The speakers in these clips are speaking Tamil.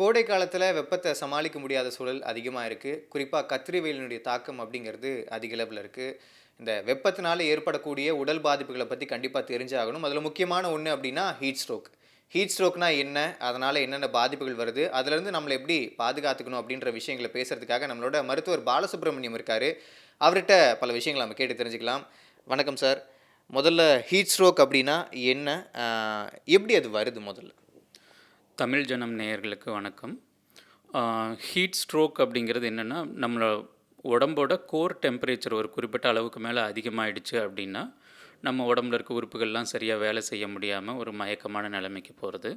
கோடை காலத்தில் வெப்பத்தை சமாளிக்க முடியாத சூழல் அதிகமாக இருக்குது குறிப்பாக கத்திரி வெயிலினுடைய தாக்கம் அப்படிங்கிறது அதிக அளவில் இருக்குது இந்த வெப்பத்தினால ஏற்படக்கூடிய உடல் பாதிப்புகளை பற்றி கண்டிப்பாக தெரிஞ்சாகணும். அதில் முக்கியமான ஒன்று அப்படின்னா ஹீட் ஸ்ட்ரோக் ஹீட் ஸ்ட்ரோக்னா என்ன? அதனால் என்னென்ன பாதிப்புகள் வருது? அதுலேருந்து நம்மளை எப்படி பாதுகாத்துக்கணும் அப்படின்ற விஷயங்களை பேசுகிறதுக்காக நம்மளோட மருத்துவர் பாலசுப்ரமணியம் இருக்கார். அவர்கிட்ட பல விஷயங்களை நம்ம கேட்டு தெரிஞ்சுக்கலாம். வணக்கம் சார். முதல்ல ஹீட் ஸ்ட்ரோக் அப்படின்னா என்ன? எப்படி அது வருது முதல்ல? தமிழ் ஜனம் நேயர்களுக்கு வணக்கம். ஹீட் ஸ்ட்ரோக் அப்படிங்கிறது என்னென்னா நம்மளோட உடம்போட கோர் டெம்பரேச்சர் ஒரு குறிப்பிட்ட அளவுக்கு மேலே அதிகமாகிடுச்சு அப்படின்னா நம்ம உடம்புல இருக்க உறுப்புகள்லாம் சரியாக வேலை செய்ய முடியாமல் ஒரு மயக்கமான நிலைமைக்கு போகிறது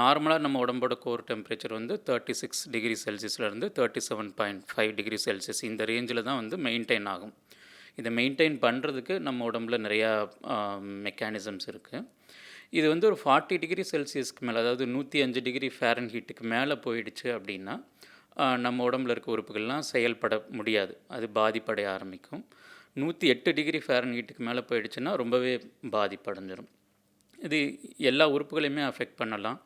நார்மலாக நம்ம உடம்போட கோர் டெம்பரேச்சர் வந்து thirty six degree செல்சியஸ்லேருந்து thirty seven point five degree Celsius இந்த ரேஞ்சில் தான் வந்து மெயின்டைன் ஆகும். இதை மெயின்டைன் பண்ணுறதுக்கு நம்ம உடம்புல நிறையா மெக்கானிசம்ஸ் இருக்குது இது வந்து ஒரு ஃபார்ட்டி டிகிரி செல்சியஸ்க்கு மேலே அதாவது நூற்றி அஞ்சு டிகிரி ஃபேரன் ஹீட்டுக்கு மேலே போயிடுச்சு அப்படின்னா நம்ம உடம்புல இருக்க உறுப்புகள்லாம் செயல்பட முடியாது. அது பாதிப்படைய ஆரம்பிக்கும். நூற்றி எட்டு டிகிரி ஃபேரன் ஹீட்டுக்கு மேலே போயிடுச்சுன்னா ரொம்பவே பாதிப்படைஞ்சிரும். இது எல்லா உறுப்புகளையுமே அஃபெக்ட் பண்ணலாம்.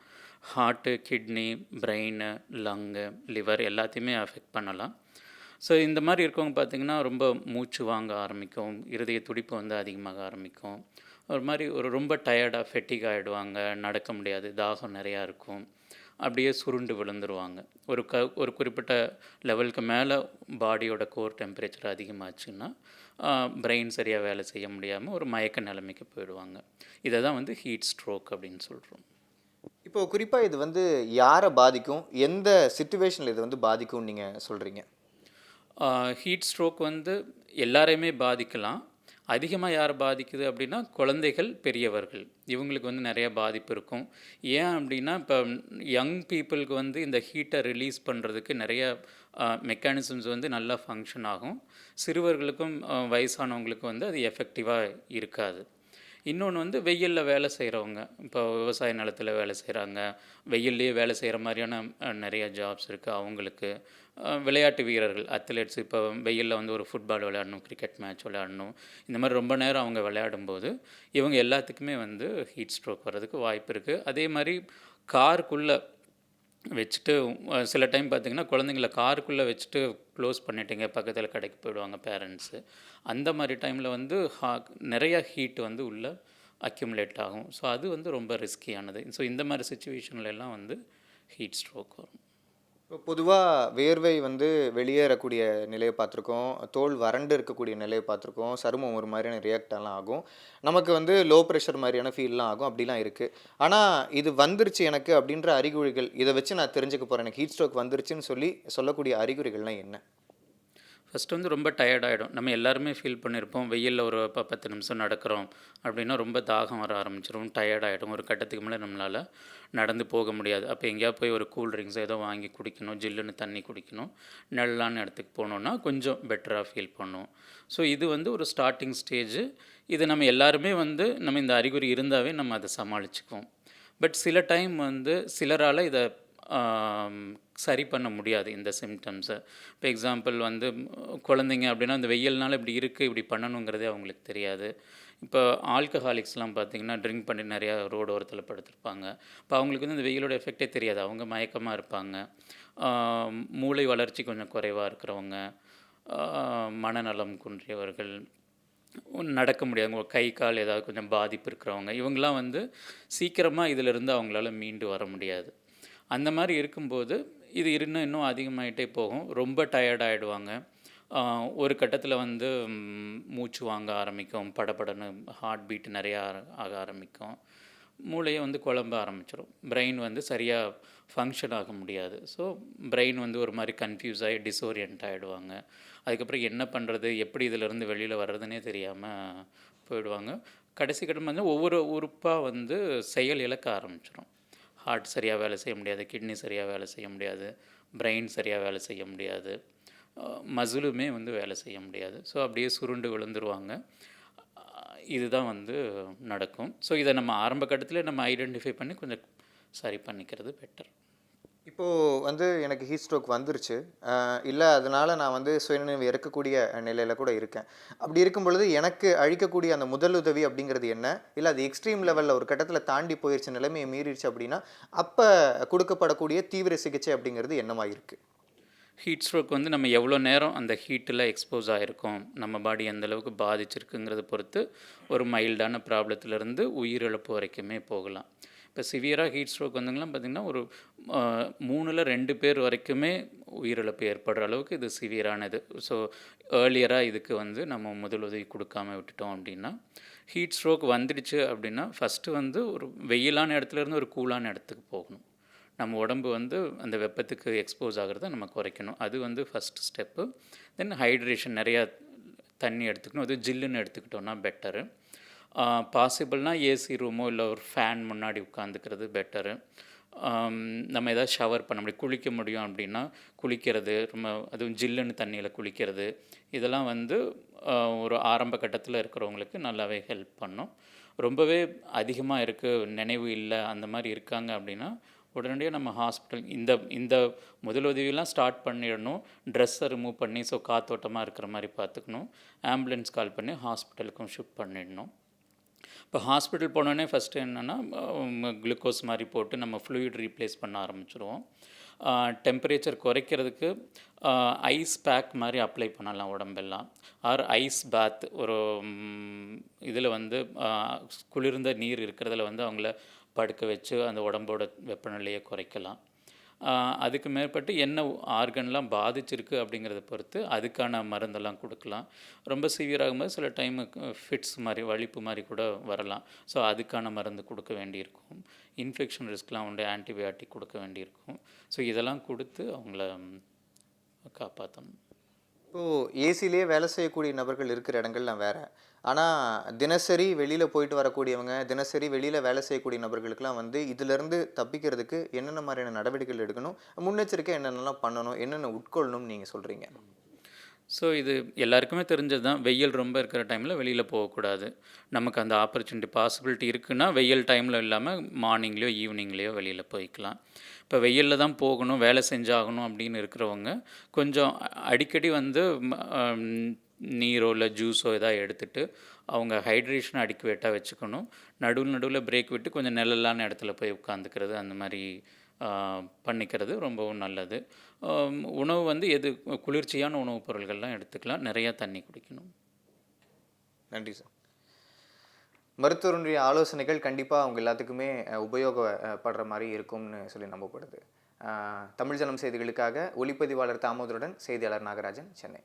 Heart kidney brain lung liver எல்லாத்தையுமே அஃபெக்ட் பண்ணலாம். ஸோ இந்த மாதிரி இருக்கவங்க பார்த்திங்கன்னா ரொம்ப மூச்சு வாங்க ஆரம்பிக்கும். இருதய துடிப்பு வந்து அதிகமாக ஆரம்பிக்கும். ஒரு மாதிரி ஒரு ரொம்ப டயர்டாக ஃபெட்டிக் ஆகிடுவாங்க நடக்க முடியாது தாகம் நிறையா இருக்கும். அப்படியே சுருண்டு விழுந்துருவாங்க. ஒரு க ஒரு குறிப்பிட்ட லெவலுக்கு மேலே பாடியோட கோர் டெம்பரேச்சர் அதிகமாச்சுன்னா பிரெயின் சரியாக வேலை செய்ய முடியாமல் ஒரு மயக்க நிலைமைக்கு போயிடுவாங்க. இதை தான் வந்து ஹீட் ஸ்ட்ரோக் அப்படின்னு சொல்கிறோம் இப்போ குறிப்பாக இது வந்து யாரை பாதிக்கும்? எந்த சுச்சுவேஷனில் இது வந்து பாதிக்கும்னு நீங்கள் சொல்கிறீங்க ஹீட் ஸ்ட்ரோக் வந்து எல்லாரையுமே பாதிக்கலாம். அதிகமாக யார் பாதிக்குது அப்படின்னா குழந்தைகள் பெரியவர்கள். இவங்களுக்கு வந்து நிறைய பாதிப்பு இருக்கும். ஏன் அப்படின்னா இப்போ யங் பீப்புளுக்கு வந்து இந்த ஹீட்டை ரிலீஸ் பண்ணுறதுக்கு நிறைய மெக்கானிசம்ஸ் வந்து நல்லா ஃபங்க்ஷன் ஆகும். சிறுவர்களுக்கும் வயசானவங்களுக்கும் வந்து அது எஃபெக்டிவாக இருக்காது. இன்னொன்று வந்து வெயிலில் வேலை செய்கிறவங்க இப்போ விவசாய நிலத்தில் வேலை செய்கிறாங்க வெயில்லையே வேலை செய்கிற மாதிரியான நிறைய ஜாப்ஸ் இருக்குது அவங்களுக்கு. விளையாட்டு வீரர்கள் அத்லெட்ஸ் இப்போ வெயிலில் வந்து ஒரு ஃபுட்பால் விளையாடணும் கிரிக்கெட் மேட்ச் விளையாடணும். இந்த மாதிரி ரொம்ப நேரம் அவங்க விளையாடும்போது இவங்க எல்லாத்துக்குமே வந்து ஹீட் ஸ்ட்ரோக் வர்றதுக்கு வாய்ப்பு இருக்குது அதே மாதிரி காருக்குள்ளே வச்சுட்டு சில டைம் பார்த்திங்கன்னா குழந்தைங்கள காருக்குள்ளே வச்சுட்டு க்ளோஸ் பண்ணிட்டீங்க பக்கத்தில் கடைக்கு போயிடுவாங்க பேரண்ட்ஸு. அந்த மாதிரி டைமில் வந்து ஹா நிறையா ஹீட் வந்து உள்ளே அக்யூமுலேட் ஆகும். ஸோ அது வந்து ரொம்ப ரிஸ்கியானது. ஸோ இந்த மாதிரி சுச்சுவேஷன்ல எல்லாம் வந்து ஹீட் ஸ்ட்ரோக் வரும். இப்போ பொதுவாக வேர்வை வந்து வெளியேறக்கூடிய நிலையை பார்த்துருக்கோம். தோல் வறண்டு இருக்கக்கூடிய நிலையை பார்த்துருக்கோம். சருமம் ஒரு மாதிரியான ரியாக்டெல்லாம் ஆகும். நமக்கு வந்து லோ ப்ரெஷர் மாதிரியான ஃபீல்லாம் ஆகும். அப்படிலாம் இருக்குது ஆனால் இது வந்துருச்சு எனக்கு அப்படின்ற அறிகுறிகள் இதை வச்சு நான் தெரிஞ்சுக்க போகிறேன் எனக்கு ஹீட் ஸ்ட்ரோக் வந்துருச்சுன்னு சொல்லி சொல்லக்கூடிய அறிகுறிகள்லாம் என்ன? ஃபஸ்ட்டு வந்து ரொம்ப டயர்டாகிடும் நம்ம எல்லாருமே ஃபீல் பண்ணியிருப்போம் வெயிலில் ஒரு ப பத்து நிமிஷம் நடக்கிறோம் அப்படின்னா ரொம்ப தாகம் வர ஆரம்பிச்சிடும் டயர்டாகிடும் ஒரு கட்டத்துக்கு மேலே நம்மளால் நடந்து போக முடியாது. அப்போ எங்கேயா போய் ஒரு கூல் ட்ரிங்க்ஸ் ஏதோ வாங்கி குடிக்கணும். ஜில்லுன்னு தண்ணி குடிக்கணும். நல்லான இடத்துக்கு போனோன்னா கொஞ்சம் பெட்டராக ஃபீல் பண்ணுவோம். ஸோ இது வந்து ஒரு ஸ்டார்டிங் ஸ்டேஜு இது நம்ம எல்லாருமே வந்து நம்ம இந்த அறிகுறி இருந்தாவே நம்ம அதை சமாளிச்சுக்குவோம். பட் சில டைம் வந்து சிலரால் இதை சரி பண்ண முடியாது இந்த சிம்டம்ஸை இப்போ எக்ஸாம்பிள் வந்து குழந்தைங்க அப்படின்னா இந்த வெயில்னால இப்படி இருக்குது இப்படி பண்ணணுங்கிறதே அவங்களுக்கு தெரியாது. இப்போ ஆல்கஹாலிக்ஸ்லாம் பார்த்தீங்கன்னா ட்ரிங்க் பண்ணி நிறையா ரோடு ஓரத்தில் படுத்திருப்பாங்க. இப்போ அவங்களுக்கு வந்து இந்த வெயிலோட எஃபெக்டே தெரியாது. அவங்க மயக்கமாக இருப்பாங்க. மூளை வளர்ச்சி கொஞ்சம் குறைவாக இருக்கிறவங்க மனநலம் குன்றியவர்கள் நடக்க முடியாதவங்க கை கால் ஏதாவது கொஞ்சம் பாதிப்பு இருக்கிறவங்க இவங்கெல்லாம் வந்து சீக்கிரமாக இதிலிருந்து அவங்களால மீண்டு வர முடியாது. அந்த மாதிரி இருக்கும்போது இது இன்னும் இன்னும் அதிகமாகிட்டே போகும். ரொம்ப டயர்டாகிடுவாங்க ஒரு கட்டத்தில் வந்து மூச்சு வாங்க ஆரம்பிக்கும். படபடன்னு ஹார்ட் பீட் நிறையா ஆர- ஆக ஆரம்பிக்கும். மூளையை வந்து குழம்ப ஆரம்பிச்சிடும் பிரெயின் வந்து சரியாக ஃபங்க்ஷன் ஆக முடியாது. ஸோ பிரெயின் வந்து ஒரு மாதிரி கன்ஃபியூஸ் ஆகி டிஸோரியன்ட் ஆகிடுவாங்க அதுக்கப்புறம் என்ன பண்ணுறது எப்படி இதிலேருந்து வெளியில் வர்றதுனே தெரியாமல் போயிடுவாங்க. கடைசி கட்டம் வந்து ஒவ்வொரு உறுப்பாக வந்து செயல் இழக்க ஆரம்பிச்சிடும் ஹார்ட் சரியாக வேலை செய்ய முடியாது கிட்னி சரியாக வேலை செய்ய முடியாது பிரெயின் சரியாக வேலை செய்ய முடியாது மசிலுமே வந்து வேலை செய்ய முடியாது. ஸோ அப்படியே சுருண்டு விழுந்துருவாங்க. இதுதான் வந்து நடக்கும். ஸோ இதை நம்ம ஆரம்ப கட்டத்தில் நம்ம ஐடென்டிஃபை பண்ணி கொஞ்சம் சரி பண்ணிக்கிறது பெட்டர் இப்போது வந்து எனக்கு ஹீட் ஸ்ட்ரோக் வந்துருச்சு. இல்லை அதனால் நான் வந்து சுயநினைவு இறக்கக்கூடிய நிலையில் கூட இருக்கேன். அப்படி இருக்கும் பொழுது எனக்கு அழிக்கக்கூடிய அந்த முதலுதவி அப்படிங்கிறது என்ன? இல்லை அது எக்ஸ்ட்ரீம் லெவலில் ஒரு கட்டத்தில் தாண்டி போயிருச்சு நிலைமையை மீறிடுச்சு அப்படின்னா அப்போ கொடுக்கப்படக்கூடிய தீவிர சிகிச்சை அப்படிங்கிறது என்னவா இருக்குது ஹீட் ஸ்ட்ரோக் வந்து நம்ம எவ்வளோ நேரம் அந்த ஹீட்டில் எக்ஸ்போஸ் ஆகிருக்கோம் நம்ம பாடி எந்தளவுக்கு பாதிச்சிருக்குங்கிறத பொறுத்து ஒரு மைல்டான ப்ராப்ளத்துலேருந்து உயிரிழப்பு வரைக்குமே போகலாம். இப்போ சிவியராக ஹீட் ஸ்ட்ரோக் வந்துங்கலாம் பார்த்திங்கன்னா ஒரு மூணில் ரெண்டு பேர் வரைக்குமே உயிரிழப்பு ஏற்படுற அளவுக்கு இது சிவியரானது. ஸோ ஏர்லியராக இதுக்கு வந்து நம்ம முதலுதவி கொடுக்காம விட்டுட்டோம் அப்படின்னா ஹீட் ஸ்ட்ரோக் வந்துடுச்சு அப்படின்னா ஃபஸ்ட்டு வந்து ஒரு வெயிலான இடத்துல இருந்து ஒரு கூலான இடத்துக்கு போகணும். நம்ம உடம்பு வந்து அந்த வெப்பத்துக்கு எக்ஸ்போஸ் ஆகிறத நம்ம குறைக்கணும். அது வந்து ஃபஸ்ட் ஸ்டெப்பு தென் ஹைட்ரேஷன் நிறையா தண்ணி எடுத்துக்கணும். அது ஜில்லுன்னு எடுத்துக்கிட்டோன்னா பெட்டரு பாசிபிள்னால் ஏசி ரூமோ இல்லை ஒரு ஃபேன் முன்னாடி உட்காந்துக்கிறது பெட்டரு நம்ம எதாவது ஷவர் பண்ண முடியும். குளிக்க முடியும் அப்படின்னா குளிக்கிறது ரொம்ப அதுவும் ஜில்லுன்னு தண்ணியில் குளிக்கிறது இதெல்லாம் வந்து ஒரு ஆரம்ப கட்டத்தில் இருக்கிறவங்களுக்கு நல்லாவே ஹெல்ப் பண்ணும். ரொம்பவே அதிகமாக இருக்குது நினைவு இல்லை அந்த மாதிரி இருக்காங்க அப்படின்னா உடனடியாக நம்ம ஹாஸ்பிட்டல் இந்த இந்த முதலுதவியெல்லாம் ஸ்டார்ட் பண்ணிடணும். ட்ரெஸ்ஸை ரிமூவ் பண்ணி ஸோ காத்தோட்டமாக இருக்கிற மாதிரி பார்த்துக்கணும். ஆம்புலன்ஸ் கால் பண்ணி ஹாஸ்பிட்டலுக்கும் ஷிஃப்ட் பண்ணிடணும். இப்போ ஹாஸ்பிட்டல் போனோடனே ஃபஸ்ட்டு என்னென்னா குளுக்கோஸ் மாதிரி போட்டு நம்ம ஃப்ளூயிட் ரீப்ளேஸ் பண்ண ஆரம்பிச்சிருவோம். டெம்பரேச்சர் குறைக்கிறதுக்கு ஐஸ் பேக் மாதிரி அப்ளை பண்ணலாம் உடம்பெல்லாம். ஆர் ஐஸ் பாத் ஒரு இதில் வந்து குளிர்ந்த நீர் இருக்கிறதுல வந்து அவங்கள படுக்க வச்சு அந்த உடம்போட வெப்பநிலையை குறைக்கலாம். அதுக்கு மேற்பட்டு என்ன ஆர்கன்லாம் பாதிச்சிருக்கு அப்படிங்கிறத பொறுத்து அதுக்கான மருந்தெல்லாம் கொடுக்கலாம். ரொம்ப சிவியர் ஆகும்போது சில டைமு ஃபிட்ஸ் மாதிரி வலிப்பு மாதிரி கூட வரலாம். ஸோ அதுக்கான மருந்து கொடுக்க வேண்டியிருக்கும். இன்ஃபெக்ஷன் ரிஸ்க்லாம் உண்டு ஆன்டிபயாட்டிக் கொடுக்க வேண்டியிருக்கும். ஸோ இதெல்லாம் கொடுத்து அவங்கள காப்பாற்றணும் இப்போது ஏசிலேயே வேலை செய்யக்கூடிய நபர்கள் இருக்கிற இடங்கள்லாம் வேறு. ஆனால் தினசரி வெளியில் போயிட்டு வரக்கூடியவங்க தினசரி வெளியில் வேலை செய்யக்கூடிய நபர்களுக்கெல்லாம் வந்து இதிலேருந்து தப்பிக்கிறதுக்கு என்னென்ன மாதிரியான நடவடிக்கைகள் எடுக்கணும் முன்னெச்சரிக்கை என்னென்னலாம் பண்ணணும் என்னென்ன உட்கொள்ளணும்னு நீங்கள் சொல்கிறீங்க ஸோ இது எல்லாருக்குமே தெரிஞ்சது தான் வெயில் ரொம்ப இருக்கிற டைமில் வெளியில் போகக்கூடாது. நமக்கு அந்த ஆப்பர்ச்சுனிட்டி பாசிபிலிட்டி இருக்குன்னா வெயில் டைமில் இல்லாமல் மார்னிங்லேயோ ஈவினிங்லேயோ வெளியில் போய்க்கலாம். இப்போ வெயிலில் தான் போகணும் வேலை செஞ்சாகணும் அப்படின்னு இருக்கிறவங்க கொஞ்சம் அடிக்கடி வந்து நீரோ இல்லை ஜூஸோ எதாவது எடுத்துட்டு அவங்க ஹைட்ரேஷன் அடிக்குவேட்டாக வச்சுக்கணும். நடுவில் நடுவில் பிரேக் விட்டு கொஞ்சம் நிழலான இடத்துல போய் உட்காந்துக்கிறது அந்த மாதிரி பண்ணிக்கிறது ரொம்பவும் நல்லது. உணவு வந்து எது குளிர்ச்சியான உணவுப் பொருள்கள்லாம் எடுத்துக்கலாம். நிறையா தண்ணி குடிக்கணும். நன்றி சார். மருத்துவருடைய ஆலோசனைகள் கண்டிப்பாக அவங்க எல்லாத்துக்குமே உபயோகப்படுற மாதிரி இருக்கும்னு சொல்லி நம்பப்படுது. தமிழ் ஜனம் செய்திகளுக்காக ஒளிப்பதிவாளர் தாமோதருடன் செய்தியாளர் நாகராஜன் சென்னை.